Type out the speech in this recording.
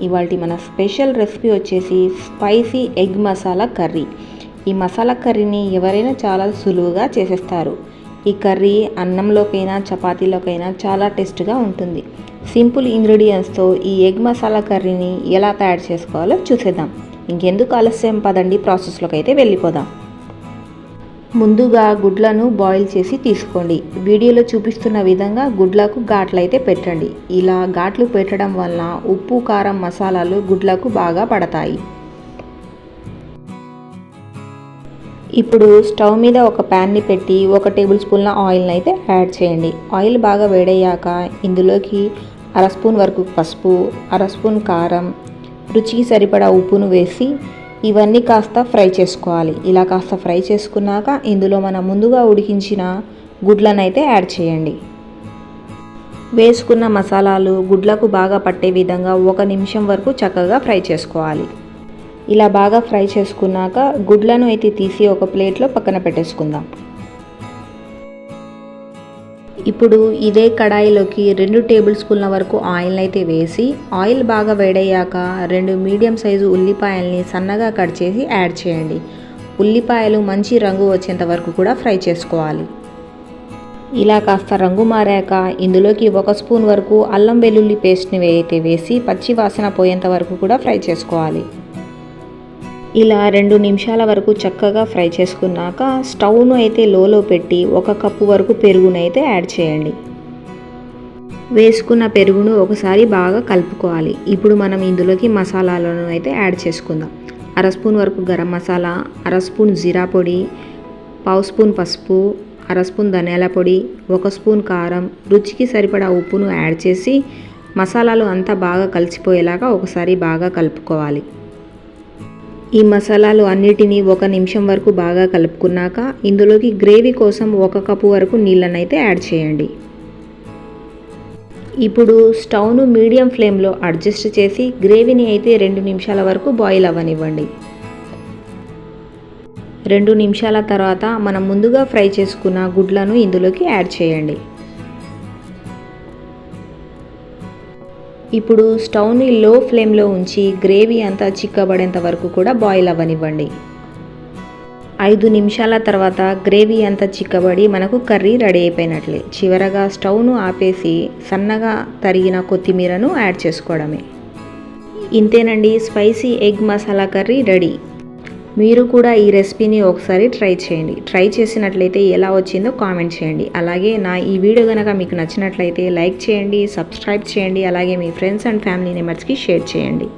ఇవాళ మన special recipe వచ్చేసి స్పైసీ ఎగ్ మసాలా కర్రీ. ఈ మసాలా కర్రీని ఎవరైనా చాలా సులువుగా చేసేస్తారు. ఈ కర్రీ అన్నంలోకైనా చపాతీలోకైనా చాలా టేస్ట్గా ఉంటుంది. సింపుల్ ఇంగ్రీడియంట్స్తో ఈ ఎగ్ మసాలా కర్రీని ఎలా తయారు చేసుకోవాలో చూసేద్దాం. ఇంకెందుకు ఆలస్యం? పదండి ప్రాసెస్లోకి అయితే వెళ్ళిపోదాం. ముందుగా గుడ్లను బాయిల్ చేసి తీసుకోండి. వీడియోలో చూపిస్తున్న విధంగా గుడ్లకు ఘాట్లు అయితే పెట్టండి. ఇలా ఘాట్లు పెట్టడం వలన ఉప్పు కారం మసాలాలు గుడ్లకు బాగా పడతాయి. ఇప్పుడు స్టవ్ మీద ఒక ప్యాన్ని పెట్టి ఒక టేబుల్ స్పూన్ల ఆయిల్ని అయితే యాడ్ చేయండి. ఆయిల్ బాగా వేడయ్యాక ఇందులోకి అర స్పూన్ వరకు పసుపు అర స్పూన్ కారం రుచికి సరిపడా ఉప్పును వేసి ఇవన్నీ కాస్త ఫ్రై చేసుకోవాలి. ఇలా కాస్త ఫ్రై చేసుకున్నాక ఇందులో మనం ముందుగా ఉడికించిన గుడ్లను అయితే యాడ్ చేయండి. వేసుకున్న మసాలాలు గుడ్లకు బాగా పట్టే విధంగా ఒక నిమిషం వరకు చక్కగా ఫ్రై చేసుకోవాలి. ఇలా బాగా ఫ్రై చేసుకున్నాక గుడ్లను అయితే తీసి ఒక ప్లేట్లో పక్కన పెట్టేసుకుందాం. ఇప్పుడు ఇదే కడాయిలోకి రెండు టేబుల్ స్పూన్ల వరకు ఆయిల్ అయితే వేసి ఆయిల్ బాగా వేడయ్యాక రెండు మీడియం సైజు ఉల్లిపాయల్ని సన్నగా కట్ చేసి యాడ్ చేయండి. ఉల్లిపాయలు మంచి రంగు వచ్చేంత వరకు కూడా ఫ్రై చేసుకోవాలి. ఇలా కాస్త రంగు మారాక ఇందులోకి ఒక స్పూన్ వరకు అల్లం వెల్లుల్లి పేస్ట్ని అయితే వేసి పచ్చి వాసన పోయేంత వరకు కూడా ఫ్రై చేసుకోవాలి. ఇలా రెండు నిమిషాల వరకు చక్కగా ఫ్రై చేసుకున్నాక స్టవ్ను అయితే లోలో పెట్టి ఒక కప్పు వరకు పెరుగును అయితే యాడ్ చేయండి. వేసుకున్న పెరుగును ఒకసారి బాగా కలుపుకోవాలి. ఇప్పుడు మనం ఇందులోకి మసాలాలను అయితే యాడ్ చేసుకుందాం. అర స్పూన్ వరకు గరం మసాలా అర స్పూన్ జీరా పొడి పావు స్పూన్ పసుపు అర స్పూన్ ధనియాల పొడి ఒక స్పూన్ కారం రుచికి సరిపడా ఉప్పును యాడ్ చేసి మసాలాలు అంతా బాగా కలిసిపోయేలాగా ఒకసారి బాగా కలుపుకోవాలి. ఈ మసాలాలు అన్నిటినీ ఒక నిమిషం వరకు బాగా కలుపుకున్నాక ఇందులోకి గ్రేవీ కోసం ఒక కప్పు వరకు నీళ్ళనైతే అయితే యాడ్ చేయండి. ఇప్పుడు స్టవ్ను మీడియం ఫ్లేమ్లో అడ్జస్ట్ చేసి గ్రేవీని అయితే రెండు నిమిషాల వరకు బాయిల్ అవ్వనివ్వండి. రెండు నిమిషాల తర్వాత మనం ముందుగా ఫ్రై చేసుకున్న గుడ్లను ఇందులోకి యాడ్ చేయండి. ఇప్పుడు స్టవ్ని లో ఫ్లేమ్లో ఉంచి గ్రేవీ అంతా చిక్కబడేంత వరకు కూడా బాయిల్ అవ్వనివ్వండి. ఐదు నిమిషాల తర్వాత గ్రేవీ అంతా చిక్కబడి మనకు కర్రీ రెడీ అయిపోయినట్లే. చివరగా స్టవ్ను ఆపేసి సన్నగా తరిగిన కొత్తిమీరను యాడ్ చేసుకోవడమే. ఇంతేనండి spicy egg masala curry ready. మీరు కూడా ఈ రెసిపీని ఒకసారి ట్రై చేయండి. ట్రై చేసినట్లయితే ఎలా వచ్చిందో కామెంట్ చేయండి. అలాగే నా ఈ వీడియో కనుక మీకు నచ్చినట్లయితే లైక్ చేయండి సబ్స్క్రైబ్ చేయండి అలాగే మీ ఫ్రెండ్స్ అండ్ ఫ్యామిలీ మెంబర్స్కి షేర్ చేయండి.